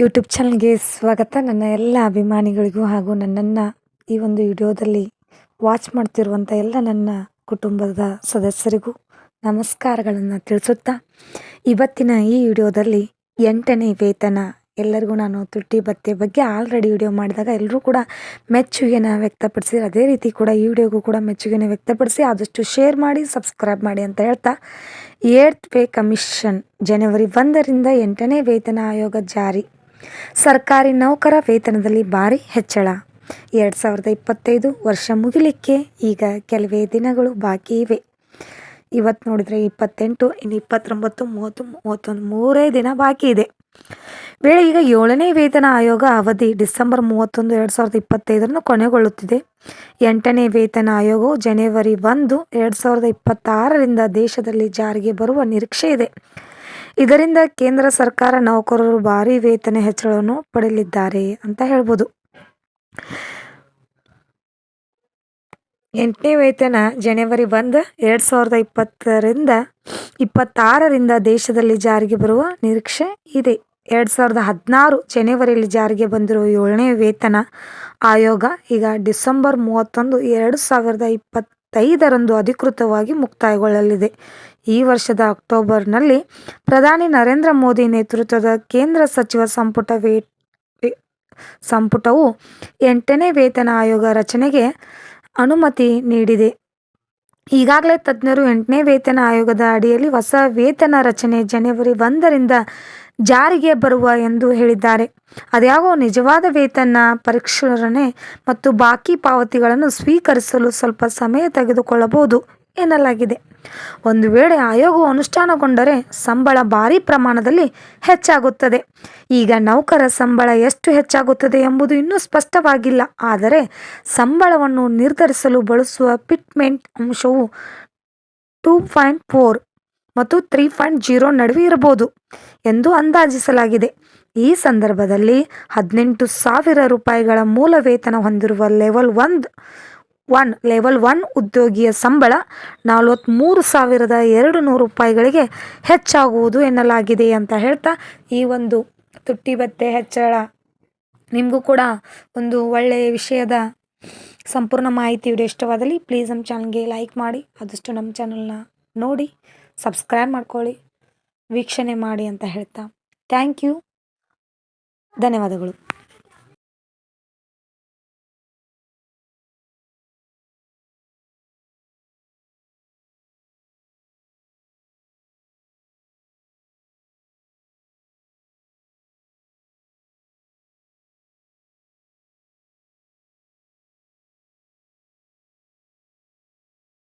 YouTube ಚಾನಲ್ಗೆ ಸ್ವಾಗತ. ನನ್ನ ಎಲ್ಲ ಅಭಿಮಾನಿಗಳಿಗೂ ಹಾಗೂ ನನ್ನನ್ನು ಈ ಒಂದು ವಿಡಿಯೋದಲ್ಲಿ ವಾಚ್ ಮಾಡ್ತಿರುವಂಥ ಎಲ್ಲ ನನ್ನ ಕುಟುಂಬದ ಸದಸ್ಯರಿಗೂ ನಮಸ್ಕಾರಗಳನ್ನು ತಿಳಿಸುತ್ತಾ, ಇವತ್ತಿನ ಈ ವಿಡಿಯೋದಲ್ಲಿ ಎಂಟನೇ ವೇತನ. ಎಲ್ಲರಿಗೂ ನಾನು ತುಟ್ಟಿ ಭತ್ತೆ ಬಗ್ಗೆ ಆಲ್ರೆಡಿ ವಿಡಿಯೋ ಮಾಡಿದಾಗ ಎಲ್ಲರೂ ಕೂಡ ಮೆಚ್ಚುಗೆನ ವ್ಯಕ್ತಪಡಿಸಿ, ಅದೇ ರೀತಿ ಕೂಡ ಈ ವಿಡಿಯೋಗೂ ಕೂಡ ಮೆಚ್ಚುಗೆನ ವ್ಯಕ್ತಪಡಿಸಿ, ಆದಷ್ಟು ಶೇರ್ ಮಾಡಿ ಸಬ್ಸ್ಕ್ರೈಬ್ ಮಾಡಿ ಅಂತ ಹೇಳ್ತಾ ಏರ್ತ್ ಪೇ ಕಮಿಷನ್ ಜನವರಿ ಒಂದರಿಂದ ಎಂಟನೇ ವೇತನ ಆಯೋಗ ಜಾರಿ. ಸರ್ಕಾರಿ ನೌಕರ ವೇತನದಲ್ಲಿ ಭಾರಿ ಹೆಚ್ಚಳ. ಎರಡು ಸಾವಿರದ ಇಪ್ಪತ್ತೈದು ವರ್ಷ ಮುಗಿಲಿಕ್ಕೆ ಈಗ ಕೆಲವೇ ದಿನಗಳು ಬಾಕಿ ಇವೆ. ಇವತ್ತು ನೋಡಿದರೆ ಇಪ್ಪತ್ತೆಂಟು ಇನ್ನು ಇಪ್ಪತ್ತೊಂಬತ್ತು, ಮೂವತ್ತು, ಮೂವತ್ತೊಂದು, ಮೂರೇ ದಿನ ಬಾಕಿ ಇದೆ. ವೇಳೆ ಈಗ ಏಳನೇ ವೇತನ ಆಯೋಗ ಅವಧಿ ಡಿಸೆಂಬರ್ ಮೂವತ್ತೊಂದು, ಎರಡು ಸಾವಿರದ ಇಪ್ಪತ್ತೈದರನ್ನು ಕೊನೆಗೊಳ್ಳುತ್ತಿದೆ. ಎಂಟನೇ ವೇತನ ಆಯೋಗವು ಜನವರಿ ಒಂದು, ಎರಡು ಸಾವಿರದ ಇಪ್ಪತ್ತಾರರಿಂದ ದೇಶದಲ್ಲಿ ಜಾರಿಗೆ ಬರುವ ನಿರೀಕ್ಷೆ ಇದೆ. ಇದರಿಂದ ಕೇಂದ್ರ ಸರ್ಕಾರ ನೌಕರರು ಭಾರಿ ವೇತನ ಹೆಚ್ಚಳವನ್ನು ಪಡೆಯಲಿದ್ದಾರೆ ಅಂತ ಹೇಳ್ಬೋದು. ಎಂಟನೇ ವೇತನ ಜನವರಿ ಒಂದು, ಎರಡು ಸಾವಿರದ ಇಪ್ಪತ್ತರಿಂದ ಇಪ್ಪತ್ತಾರರಿಂದ ದೇಶದಲ್ಲಿ ಜಾರಿಗೆ ಬರುವ ನಿರೀಕ್ಷೆ ಇದೆ. ಎರಡು ಸಾವಿರದ ಹದಿನಾರು ಜನವರಿಯಲ್ಲಿ ಜಾರಿಗೆ ಬಂದಿರುವ ಏಳನೇ ವೇತನ ಆಯೋಗ ಈಗ ಡಿಸೆಂಬರ್ ಮೂವತ್ತೊಂದು, ಎರಡು ಸಾವಿರದ ಇಪ್ಪತ್ತೈದರಂದು ಅಧಿಕೃತವಾಗಿ ಮುಕ್ತಾಯಗೊಳ್ಳಲಿದೆ. ಈ ವರ್ಷದ ಅಕ್ಟೋಬರ್ನಲ್ಲಿ ಪ್ರಧಾನಿ ನರೇಂದ್ರ ಮೋದಿ ನೇತೃತ್ವದ ಕೇಂದ್ರ ಸಚಿವ ಸಂಪುಟ ವೇ ಸಂಪುಟವು ಎಂಟನೇ ವೇತನ ಆಯೋಗ ರಚನೆಗೆ ಅನುಮತಿ ನೀಡಿದೆ. ಈಗಾಗಲೇ ತಜ್ಞರು ಎಂಟನೇ ವೇತನ ಆಯೋಗದ ಅಡಿಯಲ್ಲಿ ಹೊಸ ವೇತನ ರಚನೆ ಜನವರಿ ಒಂದರಿಂದ ಜಾರಿಗೆ ಬರುವ ಎಂದು ಹೇಳಿದ್ದಾರೆ. ಅದ್ಯಾವ ನಿಜವಾದ ವೇತನ ಪರಿಷ್ಕರಣೆ ಮತ್ತು ಬಾಕಿ ಪಾವತಿಗಳನ್ನು ಸ್ವೀಕರಿಸಲು ಸ್ವಲ್ಪ ಸಮಯ ತೆಗೆದುಕೊಳ್ಳಬಹುದು ಎನ್ನಲಾಗಿದೆ. ಒಂದು ವೇಳೆ ಆಯೋಗವು ಅನುಷ್ಠಾನಗೊಂಡರೆ ಸಂಬಳ ಭಾರಿ ಪ್ರಮಾಣದಲ್ಲಿ ಹೆಚ್ಚಾಗುತ್ತದೆ. ಈಗ ನೌಕರ ಸಂಬಳ ಎಷ್ಟು ಹೆಚ್ಚಾಗುತ್ತದೆ ಎಂಬುದು ಇನ್ನೂ ಸ್ಪಷ್ಟವಾಗಿಲ್ಲ. ಆದರೆ ಸಂಬಳವನ್ನು ನಿರ್ಧರಿಸಲು ಬಳಸುವ ಪಿಟ್ಮೆಂಟ್ ಅಂಶವು ಟೂ ಪಾಯಿಂಟ್ ಫೋರ್ ಮತ್ತು ತ್ರೀ ಪಾಯಿಂಟ್ ಜೀರೋ ನಡುವೆ ಇರಬಹುದು ಎಂದು ಅಂದಾಜಿಸಲಾಗಿದೆ. ಈ ಸಂದರ್ಭದಲ್ಲಿ ಹದಿನೆಂಟು ಸಾವಿರ ರೂಪಾಯಿಗಳ ಮೂಲ ವೇತನ ಹೊಂದಿರುವ ಲೆವೆಲ್ ಒಂದು, ಒನ್, ಲೆವೆಲ್ ಒನ್ ಉದ್ಯೋಗಿಯ ಸಂಬಳ ನಲವತ್ತ್ಮೂರು ಸಾವಿರದ ಎರಡು ನೂರು ರೂಪಾಯಿಗಳಿಗೆ ಹೆಚ್ಚಾಗುವುದು ಎನ್ನಲಾಗಿದೆ ಅಂತ ಹೇಳ್ತಾ ಈ ಒಂದು ತುಟ್ಟಿ ಭತ್ತೆ ಹೆಚ್ಚಳ. ನಿಮಗೂ ಕೂಡ ಒಂದು ಒಳ್ಳೆಯ ವಿಷಯದ ಸಂಪೂರ್ಣ ಮಾಹಿತಿ ವಿಡಿಯೋ ಇಷ್ಟವಾದಲ್ಲಿ ಪ್ಲೀಸ್ ನಮ್ಮ ಚಾನಲ್ಗೆ ಲೈಕ್ ಮಾಡಿ, ಆದಷ್ಟು ನಮ್ಮ ಚಾನಲ್ನ ನೋಡಿ. ಸಬ್ಸ್ಕ್ರೈಬ್ ಮಾಡ್ಕೊಳ್ಳಿ ವೀಕ್ಷಣೆ ಮಾಡಿ ಅಂತ ಹೇಳ್ತಾ. Thank you. ಧನ್ಯವಾದಗಳು.